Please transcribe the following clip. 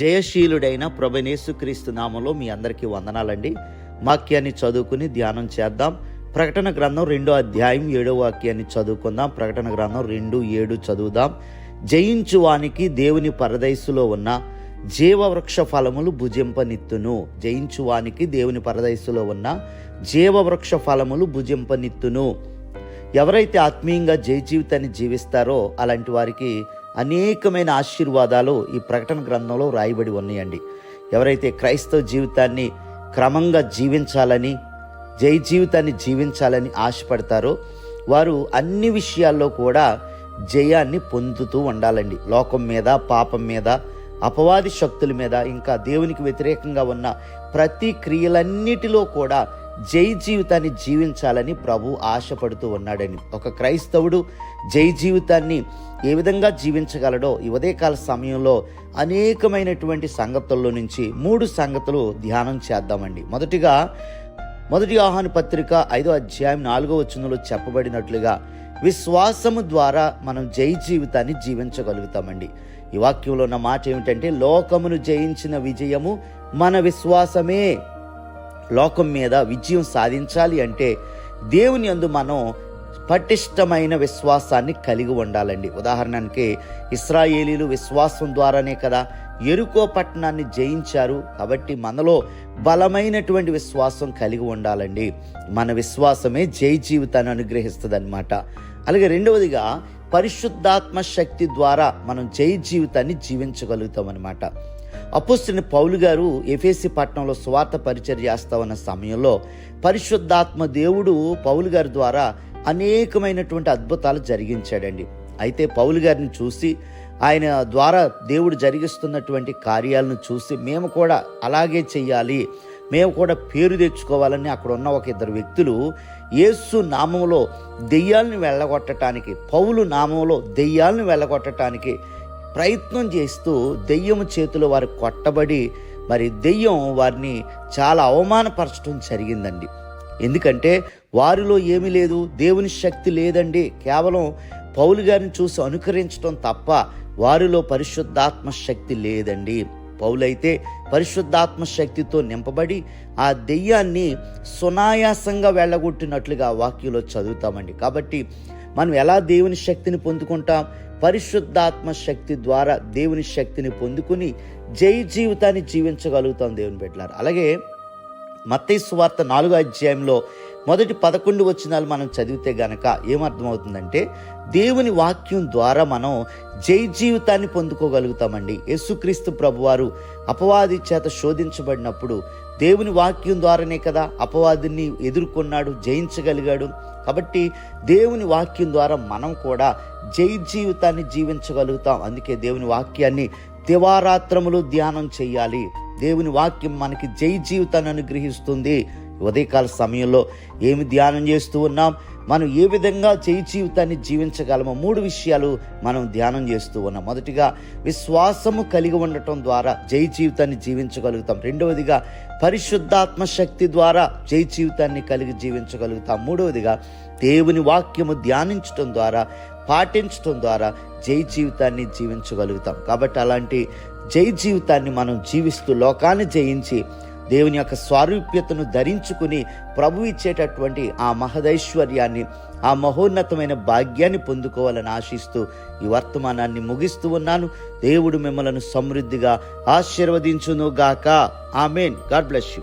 జయశీలుడైన ప్రభనేసుక్రీస్తు నామంలో మీ అందరికీ వందనాలండి. వాక్యాన్ని చదువుకుని ధ్యానం చేద్దాం. ప్రకటన గ్రంథం రెండో అధ్యాయం ఏడో వాక్యాన్ని చదువుకుందాం. ప్రకటన గ్రంథం రెండు ఏడు చదువుదాం. జయించువానికి దేవుని పరదైసులో ఉన్న జీవవృక్ష ఫలములు భుజింపనిత్తును. జయించువానికి దేవుని పరదైసులో ఉన్న జీవవృక్ష ఫలములు భుజింపనిత్తును. ఎవరైతే ఆత్మీయంగా జయ జీవితాన్ని జీవిస్తారో అలాంటి వారికి అనేకమైన ఆశీర్వాదాలు ఈ ప్రకటన గ్రంథంలో రాయబడి ఉన్నాయండి. ఎవరైతే క్రైస్తవ జీవితాన్ని క్రమంగా జీవించాలని జై జీవితాన్ని జీవించాలని ఆశపడతారో వారు అన్ని విషయాల్లో కూడా జయాన్ని పొందుతూ ఉండాలండి. లోకం మీద పాపం మీద అపవాది శక్తుల మీద ఇంకా దేవునికి వ్యతిరేకంగా ఉన్న ప్రతి క్రియలన్నిటిలో కూడా జై జీవితాన్ని జీవించాలని ప్రభు ఆశపడుతూ ఉన్నాడని. ఒక క్రైస్తవుడు జై జీవితాన్ని ఏ విధంగా జీవించగలడో ఈ ఉదయకాల సమయంలో అనేకమైనటువంటి సంగతుల్లో నుంచి మూడు సంగతులు ధ్యానం చేద్దామండి. మొదటిగా మొదటి ఆహ్వాన పత్రిక ఐదో అధ్యాయం నాలుగో వచనంలో చెప్పబడినట్లుగా విశ్వాసము ద్వారా మనం జై జీవితాన్ని జీవించగలుగుతామండి. ఈ వాక్యంలో ఉన్న మాట ఏమిటంటే లోకమును జయించిన విజయము మన విశ్వాసమే. లోకం మీద విజయం సాధించాలి అంటే దేవుని అందు మనం పటిష్టమైన విశ్వాసాన్ని కలిగి ఉండాలండి. ఉదాహరణకి ఇస్రాయేలీలు విశ్వాసం ద్వారానే కదా ఎరుకో పట్టణాన్ని జయించారు కాబట్టి మనలో బలమైనటువంటి విశ్వాసం కలిగి ఉండాలండి. మన విశ్వాసమే జై జీవితాన్ని అనుగ్రహిస్తుంది అనమాట అలాగే రెండవదిగా పరిశుద్ధాత్మ శక్తి ద్వారా మనం జై జీవితాన్ని జీవించగలుగుతాం అనమాట అపుస్తుని పౌలు గారు ఎఫేసి పట్టణంలో స్వార్థ పరిచయం చేస్తా ఉన్న సమయంలో పరిశుద్ధాత్మ దేవుడు పౌలు గారి ద్వారా అనేకమైనటువంటి అద్భుతాలు జరిగించాడండి. అయితే పౌలు గారిని చూసి ఆయన ద్వారా దేవుడు జరిగిస్తున్నటువంటి కార్యాలను చూసి మేము కూడా అలాగే చెయ్యాలి మేము కూడా పేరు తెచ్చుకోవాలని అక్కడ ఉన్న ఒక ఇద్దరు వ్యక్తులు యేసు నామంలో దెయ్యాలను వెళ్ళగొట్టడానికి పౌలు నామంలో దెయ్యాలను వెళ్ళగొట్టడానికి ప్రయత్నం చేస్తూ దెయ్యము చేతిలో వారు కొట్టబడి మరి దెయ్యం వారిని చాలా అవమానపరచడం జరిగిందండి. ఎందుకంటే వారిలో ఏమీ లేదు దేవుని శక్తి లేదండి. కేవలం పౌలు గారిని చూసి అనుకరించడం తప్ప వారిలో పరిశుద్ధాత్మ శక్తి లేదండి. పౌలైతే పరిశుద్ధాత్మ శక్తితో నింపబడి ఆ దెయ్యాన్ని సునాయాసంగా వెళ్ళగొట్టినట్లుగా వాక్యంలో చదువుతామండి. కాబట్టి మనం ఎలా దేవుని శక్తిని పొందుకుంటాం? పరిశుద్ధాత్మ శక్తి ద్వారా దేవుని శక్తిని పొందుకుని జై జీవితాన్ని జీవించగలుగుతాం దేవుని పెట్టారు అలాగే మత్తయి సువార్త నాలుగో అధ్యాయంలో మొదటి పదకొండు వచనాలు మనం చదివితే గనక ఏమర్థమవుతుందంటే దేవుని వాక్యం ద్వారా మనం జై జీవితాన్ని పొందుకోగలుగుతామండి. యేసుక్రీస్తు ప్రభువారు అపవాది చేత శోధించబడినప్పుడు దేవుని వాక్యం ద్వారానే కదా అపవాదిని ఎదుర్కొన్నాడు జయించగలిగాడు. కాబట్టి దేవుని వాక్యం ద్వారా మనం కూడా జై జీవితాన్ని జీవించగలుగుతాం. అందుకే దేవుని వాక్యాన్ని దివారాత్రములు ధ్యానం చేయాలి. దేవుని వాక్యం మనకి జై జీవితాన్ని అనుగ్రహిస్తుంది. ఉదయకాల సమయంలో ఏమి ధ్యానం చేస్తూ ఉన్నాం? మనం ఏ విధంగా జై జీవితాన్ని జీవించగలమో మూడు విషయాలు మనం ధ్యానం చేస్తూ ఉన్నాం. మొదటిగా విశ్వాసము కలిగి ఉండటం ద్వారా జై జీవితాన్ని జీవించగలుగుతాం. రెండవదిగా పరిశుద్ధాత్మ శక్తి ద్వారా జై జీవితాన్ని కలిగి జీవించగలుగుతాం. మూడవదిగా దేవుని వాక్యము ధ్యానించటం ద్వారా పాటించటం ద్వారా జై జీవితాన్ని జీవించగలుగుతాం. కాబట్టి అలాంటి జై జీవితాన్ని మనం జీవిస్తూ లోకాన్ని జయించి దేవుని యొక్క స్వారూప్యతను ధరించుకుని ప్రభు ఇచ్చేటటువంటి ఆ మహదైశ్వర్యాన్ని ఆ మహోన్నతమైన భాగ్యాన్ని పొందుకోవాలని ఆశిస్తూ ఈ వర్తమానాన్ని ముగిస్తూ ఉన్నాను. దేవుడు మిమ్మలను సమృద్ధిగా ఆశీర్వదించును గాక ఆమెన్. God bless you.